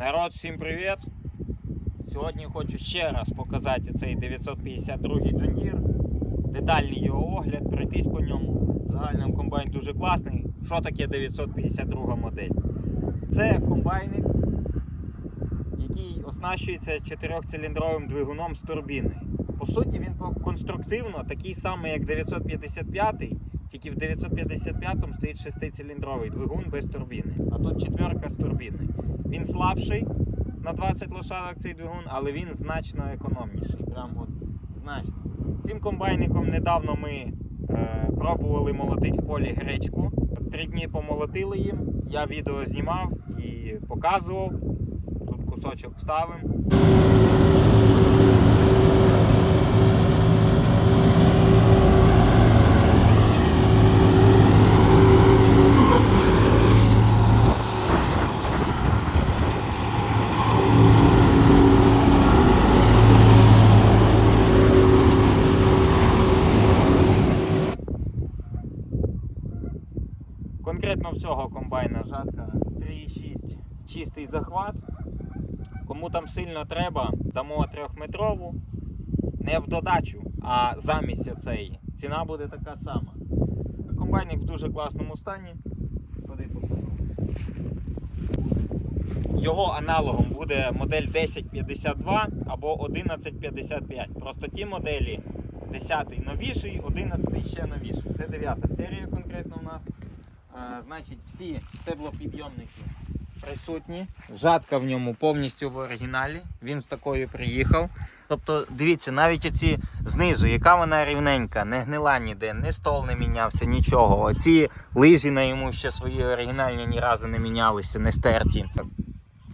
Народ, всім привіт! Сьогодні хочу ще раз показати цей 952 John Deere. Детальний його огляд, пройтись по ньому. Загальному комбайн дуже класний. Що таке 952 модель? Це комбайник, який оснащується 4-циліндровим двигуном з турбіною. По суті, він конструктивно такий самий, як 955, тільки в 955 стоїть 6-циліндровий двигун без турбіни. А тут четверка з турбіною. Він слабший на 20 лошадок цей двигун, але він значно економніший. Прям от значно. Цим комбайником недавно ми е, пробували молотити в полі гречку. Три дні помолотили їм. Я відео знімав і показував. Тут кусочок вставимо. Конкретно в цього комбайна жатка 3,6 чистий захват. Кому там сильно треба, дамо трьохметрову. Не в додачу, а замість оцеї. Ціна буде така сама. Комбайник в дуже класному стані. Його аналогом буде модель 1052 або 1155. Просто ті моделі 10 новіший, 11 ще новіший. Це 9 серія конкретно у нас. Е, значить, всі стеблопідйомники присутні. Жатка в ньому повністю в оригіналі. Він з такою приїхав. Тобто, дивіться, навіть оці знизу, яка вона рівненька, не гнила ніде, ні стол не мінявся, нічого. Оці лижі на йому ще свої оригінальні ні разу не мінялися, не стерті.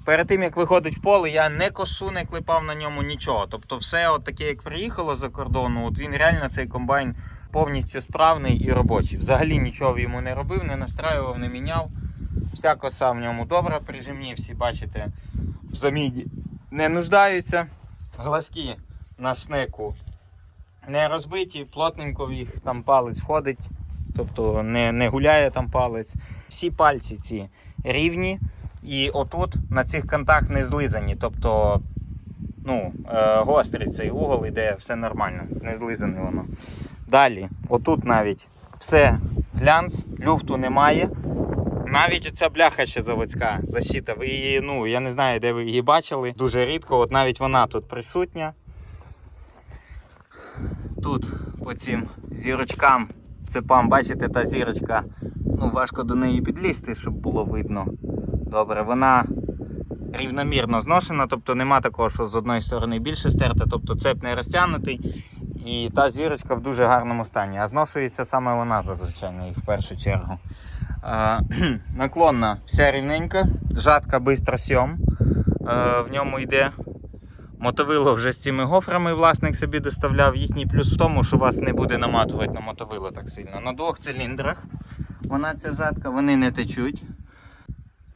Перед тим як виходить в поле, я не косу, не клепав на ньому нічого. Тобто, все от таке, як приїхало за кордону, от він реально цей комбайн повністю справний і робочий. Взагалі нічого йому не робив, не настраював, не міняв. Вся коса в ньому добра, прижимні всі, бачите, в заміді не нуждаються. Глазки на шнеку не розбиті, плотненько в їх там палець входить, тобто не, не гуляє там палець. Всі пальці ці рівні. І отут на цих кантах не злизані. Тобто ну, е, гострий цей угол іде, все нормально, не злизане воно. Далі, отут навіть все глянц, люфту немає. Навіть оця бляха ще заводська защита. Ви її, ну, я не знаю, де ви її бачили. Дуже рідко, от навіть вона тут присутня. Тут по цим зірочкам, цепам, бачите, та зірочка. Ну, важко до неї підлізти, щоб було видно. Добре, вона рівномірно зношена, тобто нема такого, що з одної сторони більше стерта, тобто цеп не розтягнутий. І та зірочка в дуже гарному стані. А зношується саме вона зазвичай в першу чергу. Наклонна вся рівненька, жатка бистросйом. Е, в ньому йде мотовило вже з цими гофрами власник собі доставляв. Їхній плюс в тому, що вас не буде наматувати на мотовило так сильно. На двох циліндрах вона ця жатка, вони не течуть.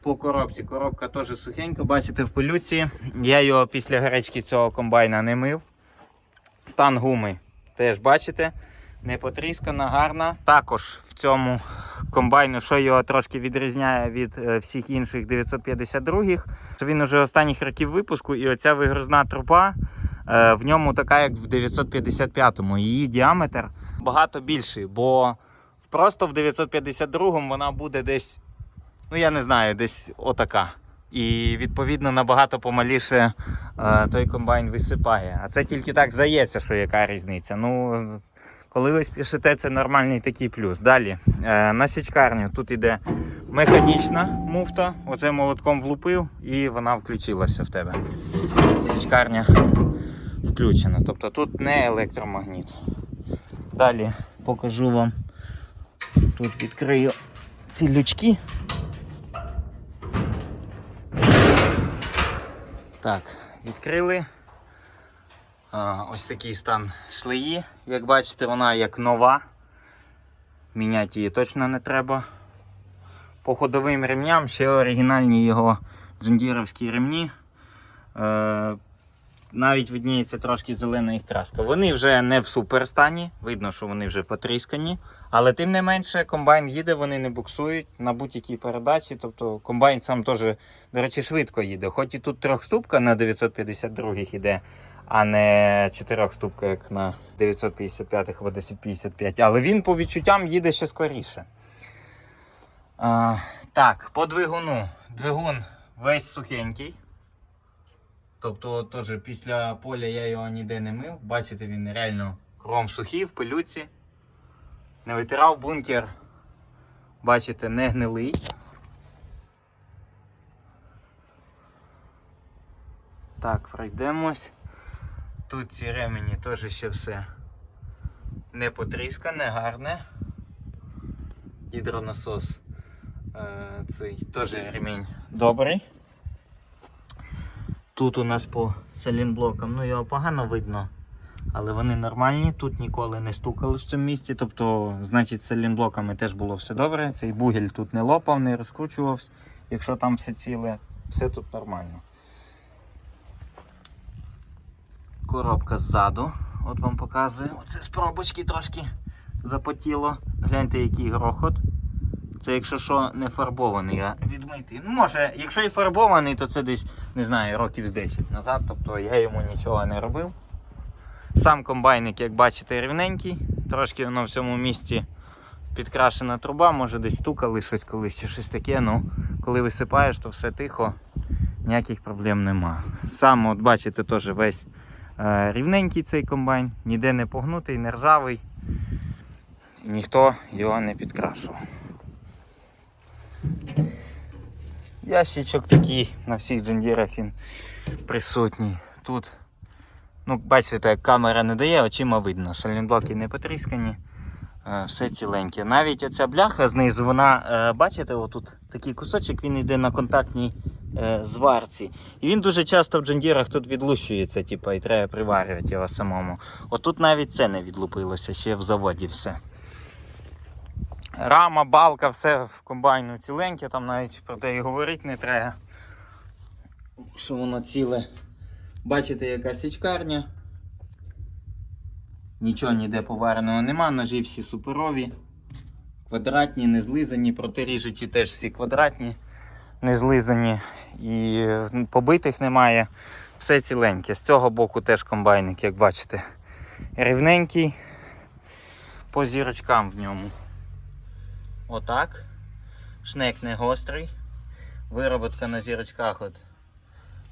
По коробці. Коробка теж сухенька, бачите в пилюці. Я його після гарячки цього комбайна не мив. Стан гуми теж бачите, не потріскана, гарна. Також в цьому комбайну, що його трошки відрізняє від е, всіх інших 952-х, що він уже останніх років випуску, і оця вигрузна трупа е, в ньому така, як в 955-му. Її діаметр багато більший, бо просто в 952-му вона буде десь, ну я не знаю, десь отака. І відповідно набагато помаліше е, той комбайн висипає. А це тільки так здається, що яка різниця. Ну, коли ви спішите, це нормальний такий плюс. Далі е, на січкарню тут іде механічна муфта. Оце молотком влупив і вона включилася в тебе. Січкарня включена. Тобто тут не електромагніт. Далі покажу вам. Тут відкрию ці лючки. Так, відкрили. Ось такий стан шлеї. Як бачите, вона як нова. Міняти її точно не треба. По ходовим ремням ще оригінальні його джундіровські ремні. Навіть видніється трошки зелена їх краска. Вони вже не в суперстані, видно, що вони вже потріскані. Але тим не менше, комбайн їде, вони не буксують на будь-якій передачі. Тобто комбайн сам теж, до речі, швидко їде. Хоч і тут трьохступка на 952-х іде, а не чотирьохступка, як на 955-х або 1055. Але він по відчуттям їде ще скоріше. А, так, по двигуну. Двигун весь сухенький. Тобто, теж після поля я його ніде не мив. Бачите, він реально кром сухий в пилюці. Не витирав бункер. Бачите, не гнилий. Так, пройдемось. Тут ці ремені теж ще все не потріскане, гарне. Гідронасос е, цей теж ремінь добрий. Тут у нас по салінблокам, ну його погано видно, але вони нормальні, тут ніколи не стукали в цьому місці. Тобто, значить, з салінблоками теж було все добре. Цей бугель тут не лопав, не розкручувався. Якщо там все ціле, все тут нормально. Коробка ззаду, от вам показую. Оце з пробочки трошки запотіло. Гляньте, який грохот. Це якщо що не фарбований, а відмитий. Ну, може, якщо і фарбований, то це десь, не знаю, років з 10 назад. Тобто я йому нічого не робив. Сам комбайник, як бачите, рівненький. Трошки воно в цьому місці підкрашена труба, може десь стукали щось колись чи щось таке. Ну, коли висипаєш, то все тихо, ніяких проблем нема. Сам, от бачите, теж весь е, рівненький цей комбайн, ніде не погнутий, не ржавий. Ніхто його не підкрашував. Ящичок такий на всіх джендірах він присутній. Тут, ну, бачите, як камера не дає, очима видно. Салінблоки не потріскані, е, все ціленьке. Навіть оця бляха знизу, вона, е, бачите, отут такий кусочок, він йде на контактній е, зварці. І він дуже часто в джендірах тут відлущується, типу, і треба приварювати його самому. Отут навіть це не відлупилося, ще в заводі все. Рама, балка, все в комбайну ціленьке, там навіть про те і говорити не треба. Що воно ціле. Бачите, яка січкарня. Нічого ніде повареного нема, ножі всі суперові. Квадратні, не злизані, протиріжучі теж всі квадратні, не злизані. І побитих немає. Все ціленьке. З цього боку теж комбайник, як бачите, рівненький по зірочкам в ньому. Отак. Шнек не гострий. Вироботка на зірочках от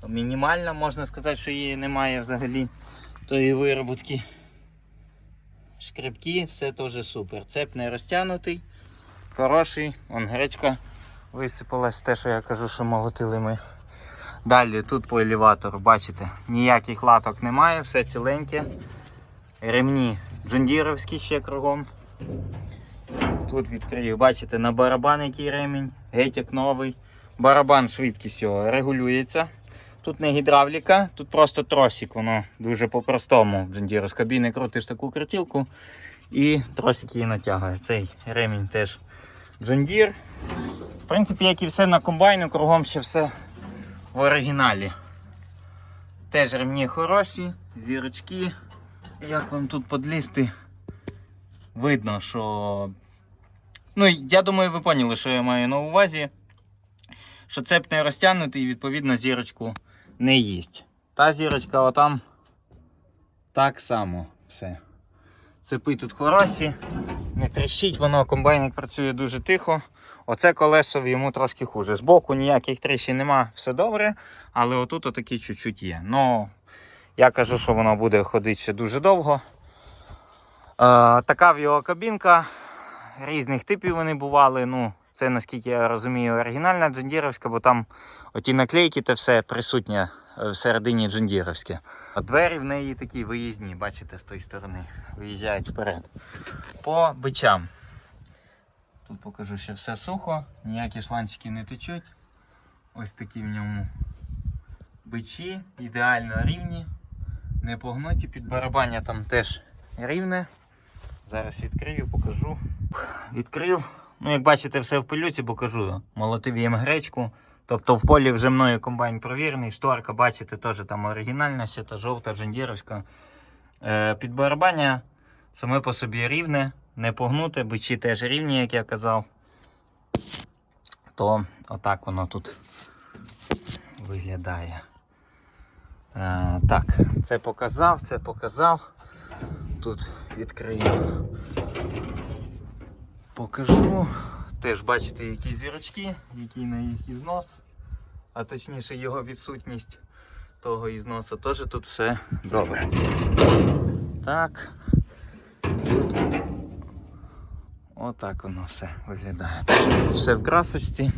мінімальна, можна сказати, що її немає взагалі тої вироботки. Шкребки, все теж супер. Цеп не розтягнутий, хороший, он гречка висипалась, те, що я кажу, що молотили ми. Далі тут по елеватору, бачите, ніяких латок немає, все ціленьке. Ремні джундіровські ще кругом. Тут відкрию, бачите, на барабан який ремінь, геть новий. Барабан швидкість його регулюється. Тут не гідравліка, тут просто тросик, воно дуже по-простому. В Джендіру з кабіни крутиш таку крутілку і тросик її натягує. Цей ремінь теж Джендір. В принципі, як і все на комбайну, кругом ще все в оригіналі. Теж ремні хороші, зірочки. Як вам тут подлізти? Видно, що Ну, я думаю, ви поняли, що я маю на увазі. Що цеп не розтягнутий і відповідно зірочку не їсть. Та зірочка отам так само все. Цепи тут хороші, не тріщить, воно комбайник працює дуже тихо. Оце колесо йому трошки хуже. Збоку ніяких тріщин нема, все добре, але отут отакі чуть-чуть є. Ну, я кажу, що воно буде ходити ще дуже довго. Е, така в його кабінка різних типів вони бували. Ну, це наскільки я розумію, оригінальна джендіровська, бо там оті наклейки та все присутнє е, всередині джендіровське. А двері в неї такі виїзні, бачите, з тої сторони. Виїжджають вперед. По бичам. Тут покажу, що все сухо, ніякі шланчики не течуть. Ось такі в ньому бичі, ідеально рівні, не погнуті, під барабання там теж рівне. Зараз відкрию, покажу. Відкрив. Ну, як бачите, все в пилюці, покажу. Молотив їм гречку. Тобто в полі вже мною комбайн провірений, шторка, бачите, теж там оригінальна, ще та жовта, джендіровська. Е, підбарабання саме по собі рівне, не погнуте, бичі теж рівні, як я казав. То отак воно тут виглядає. Е, так, це показав, це показав. Тут відкрию. Покажу. Теж бачите, які зірочки, який на їх ізнос, а точніше його відсутність того ізносу. Теж тут все добре. Так. Тут отак воно все виглядає. Все в красочці.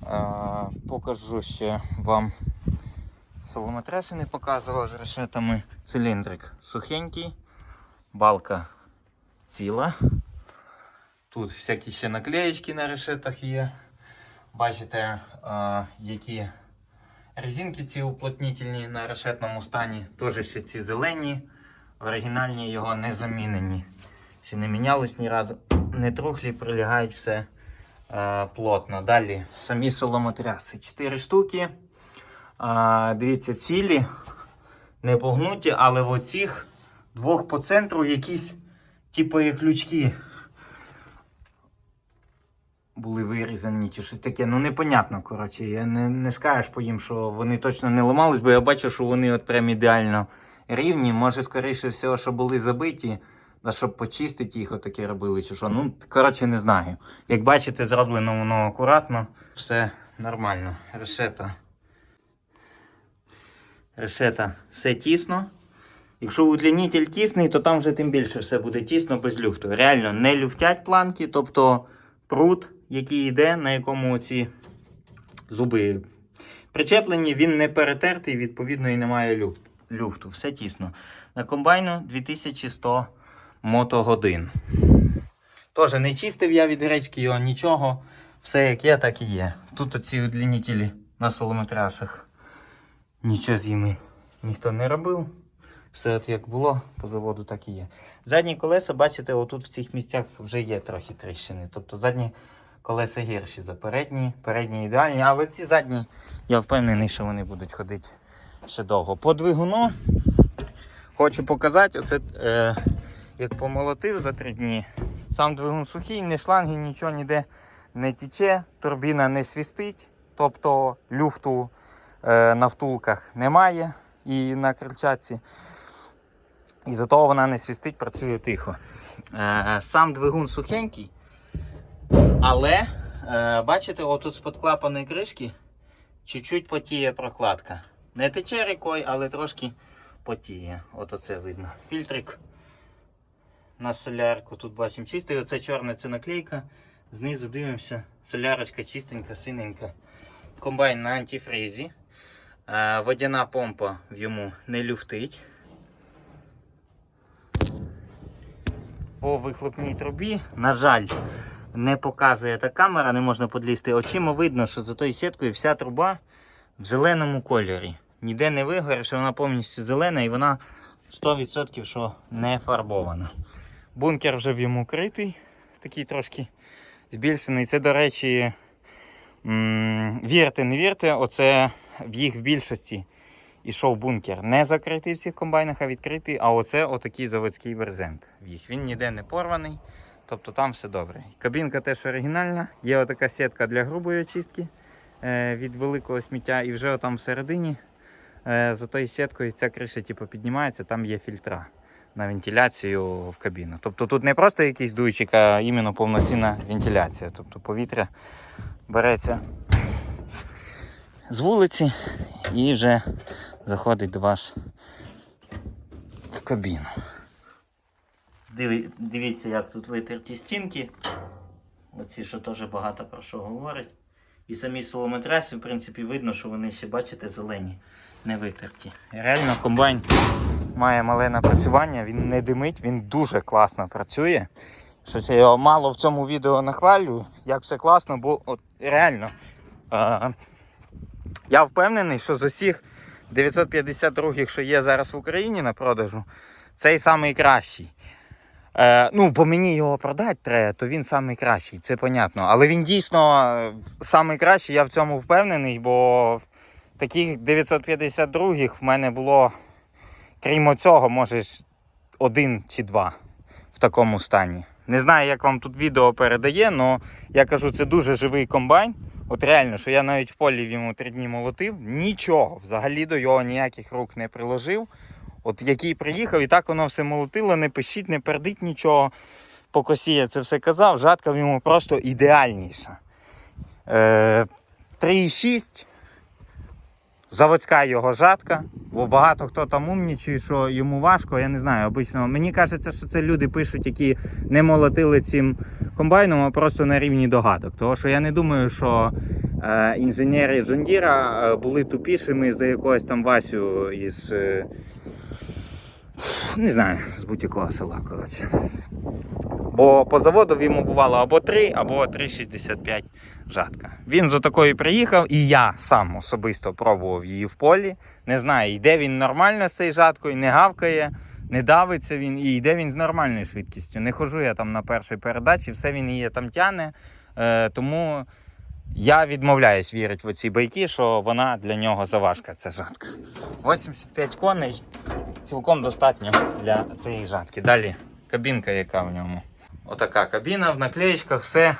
А, покажу ще вам соломотреси не показував з решетами. Циліндрик сухенький, балка ціла. Тут всякі ще наклеєчки на решетах є. Бачите, які резинки ці уплотнительні на решетному стані. Теж ще ці зелені, оригінальні його не замінені. Ще не мінялись ні разу. Не трухлі, прилягають все плотно. Далі самі соломотряси. 4 штуки. Дивіться, цілі, не погнуті, але в оцих двох по центру якісь, типу, як ключки були вирізані чи щось таке. Ну, непонятно, коротше. Я не, не скажеш по їм, що вони точно не ламались, бо я бачу, що вони от прям ідеально рівні. Може, скоріше всього, що були забиті, да щоб почистити їх, отаке робили, чи що. Ну, коротше, не знаю. Як бачите, зроблено воно акуратно, все нормально. Решета. Решета все тісно. Якщо удлінитель тісний, то там вже тим більше все буде тісно без люфту. Реально не люфтять планки, тобто прут, який йде, на якому ці зуби причеплені, він не перетертий, відповідно, і немає люфту. Все тісно. На комбайну 2100 мотогодин. Теж не чистив я від гречки його нічого. Все як є, так і є. Тут оці удлінителі на солометрасах. Нічого з ними ніхто не робив. Все от як було по заводу, так і є. Задні колеса, бачите, отут в цих місцях вже є трохи тріщини. Тобто задні колеса гірші за передні, передні ідеальні, але ці задні, я впевнений, що вони будуть ходити ще довго. По двигуну хочу показати, оце е, як помолотив за три дні. Сам двигун сухий, не шланги, нічого ніде не тече, турбіна не свістить, тобто люфту е, на втулках немає і на крильчатці. І за того вона не свістить, працює тихо. Е, сам двигун сухенький, але е, бачите, отут з-під клапаної кришки чуть-чуть потіє прокладка. Не тече рікою, але трошки потіє. От оце видно. Фільтрик на солярку тут бачимо чистий. Оце чорна це наклейка. Знизу дивимося, солярочка чистенька, синенька. Комбайн на антифризі. Е, водяна помпа в йому не люфтить. По вихлопній трубі, на жаль, не показує та камера, не можна подлізти. Очима видно, що за тою сіткою вся труба в зеленому кольорі. Ніде не вигорає, що вона повністю зелена і вона 100% що не фарбована. Бункер вже в йому критий, такий трошки збільшений. Це, до речі, вірте, не вірте, оце в їх в більшості ішов бункер. Не закритий в цих комбайнах, а відкритий. А оце отакий заводський брезент їх. Він ніде не порваний, тобто там все добре. Кабінка теж оригінальна. Є отака сітка для грубої очистки е, від великого сміття. І вже там всередині е, за тою сіткою ця криша типу, піднімається, там є фільтра на вентиляцію в кабіну. Тобто тут не просто якийсь дуйчик, а іменно повноцінна вентиляція. Тобто повітря береться з вулиці і вже заходить до вас в кабіну. Диві- Дивіться, як тут витерті стінки. Оці, що теж багато про що говорять. І самі солометраси, в принципі, видно, що вони ще, бачите, зелені, не витерті. Реально, комбайн має мале напрацювання, він не димить, він дуже класно працює. Щось я його мало в цьому відео нахвалю, як все класно, бо от реально. Я впевнений, що з усіх 952, що є зараз в Україні на продажу, цей самий кращий. Е, ну, бо мені його продати треба, то він самий кращий, це понятно. Але він дійсно е, самий кращий, я в цьому впевнений, бо таких 952-х в мене було, крім оцього, може один чи два в такому стані. Не знаю, як вам тут відео передає, але я кажу, це дуже живий комбайн. От реально, що я навіть в полі йому три дні молотив, нічого, взагалі до його ніяких рук не приложив. От який приїхав, і так воно все молотило, не пишіть, не пердить нічого. По косі я це все казав, жатка в йому просто ідеальніша. Е, 3,6. Заводська його жатка. Бо багато хто там умнічує, що йому важко, я не знаю. Обично. Мені кажеться, що це люди пишуть, які не молотили цим комбайном, а просто на рівні догадок. Тому що я не думаю, що е, інженери Джондіра е, були тупішими за якогось там Васю із. Е, не знаю, з будь-якого села, коротше. Бо по заводу йому бувало або 3, або 3,65 жатка. Він з отакої приїхав, і я сам особисто пробував її в полі. Не знаю, йде він нормально з цією жаткою, не гавкає, не давиться він, і йде він з нормальною швидкістю. Не хожу я там на першій передачі, все він її там тяне. Е, тому я відмовляюсь вірити в ці байки, що вона для нього заважка, ця жатка. 85 коней цілком достатньо для цієї жатки. Далі кабінка, яка в ньому. Отака кабіна в наклеєчках, все.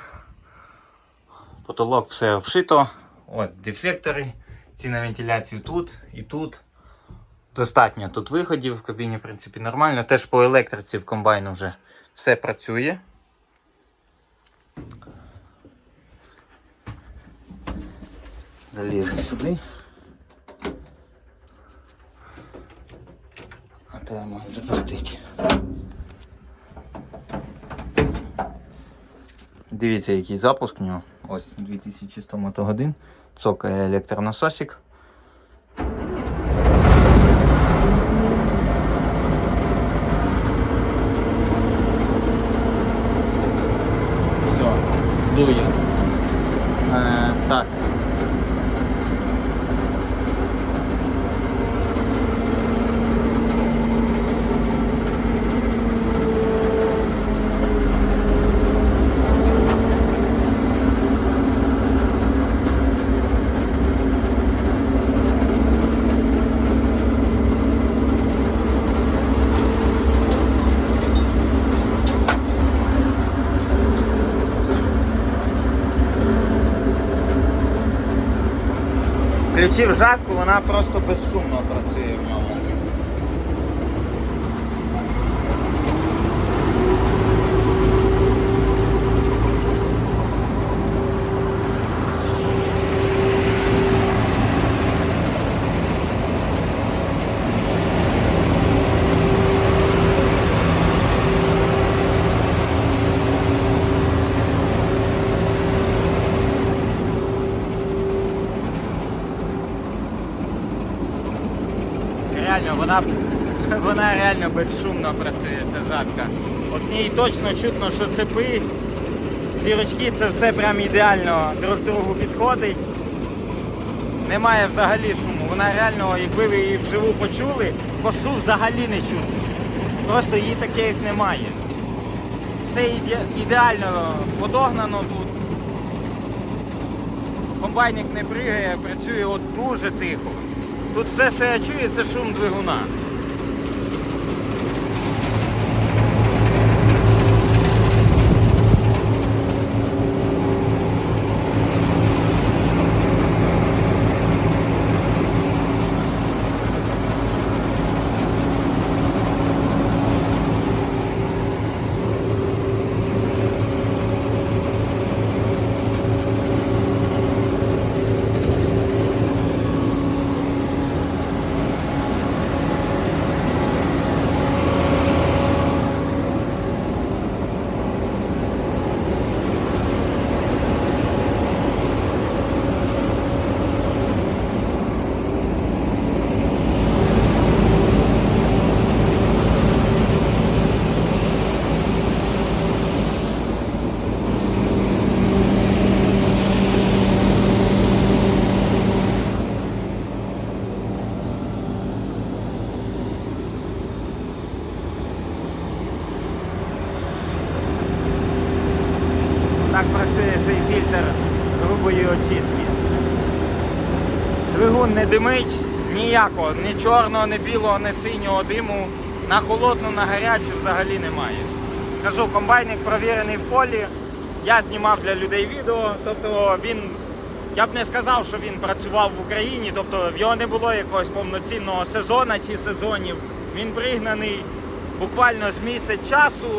Потолок все обшито. От, дефлектори, ці на вентиляцію тут і тут. Достатньо тут виходів в кабіні, в принципі, нормально. Теж по електриці в комбайну вже все працює. Заліземо сюди. А треба запустити. Дивіться, який запуск в нього. Ось 2100 мотогодин. Цокає електронасосик. Все, дує. Е, так. Включив жатку, вона просто безшумно працює в ньому. Реально, вона, безшумно працює, ця жатка. От ній точно чутно, що цепи, зірочки, це все прям ідеально друг другу підходить. Немає взагалі шуму. Вона реально, якби ви її вживу почули, косу взагалі не чути. Просто її таке немає. Все іде- ідеально подогнано тут. Комбайник не пригає, працює от дуже тихо. Тут все, що я чую, це шум двигуна. так працює цей фільтр грубої очистки. Двигун не димить ніякого, ні чорного, ні білого, ні синього диму. На холодну, на гарячу взагалі немає. Кажу, комбайник провірений в полі. Я знімав для людей відео, тобто він, я б не сказав, що він працював в Україні, тобто в його не було якогось повноцінного сезону чи сезонів. Він пригнаний буквально з місяць часу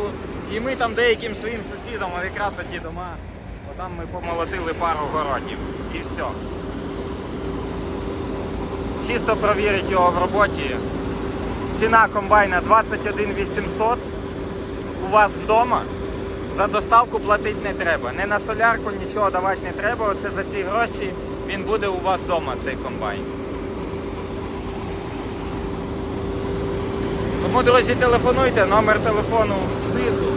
і ми там деяким своїм сусідам, якраз оті дома, отам ми помолотили пару городів. І все. Чисто провірить його в роботі. Ціна комбайна 21 800 у вас вдома. За доставку платити не треба. Не на солярку нічого давати не треба. Оце за ці гроші він буде у вас вдома, цей комбайн. Тому, друзі, телефонуйте, номер телефону знизу.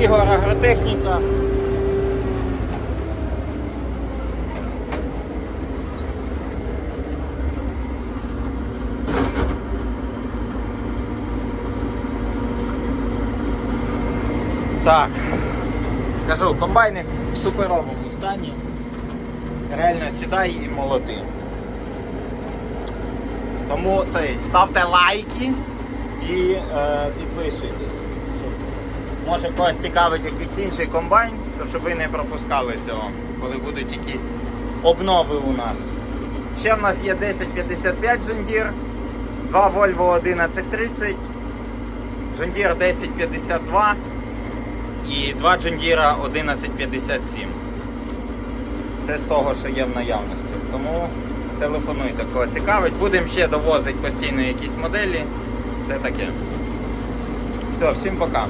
Ігор Агротехніка. Так. Кажу, комбайник в суперовому стані. Реально сідай і молоти. Тому цей, ставте лайки і е, підписуйтесь. Може когось цікавить якийсь інший комбайн, то щоб ви не пропускали цього, коли будуть якісь обнови у нас. Ще в нас є 1055 Джендір, 2 Volvo 1130, Джендір 1052 і 2 Джендіра 1157. Це з того, що є в наявності. Тому телефонуйте, кого цікавить. Будемо ще довозити постійно якісь моделі. Це таке. Все, всім пока.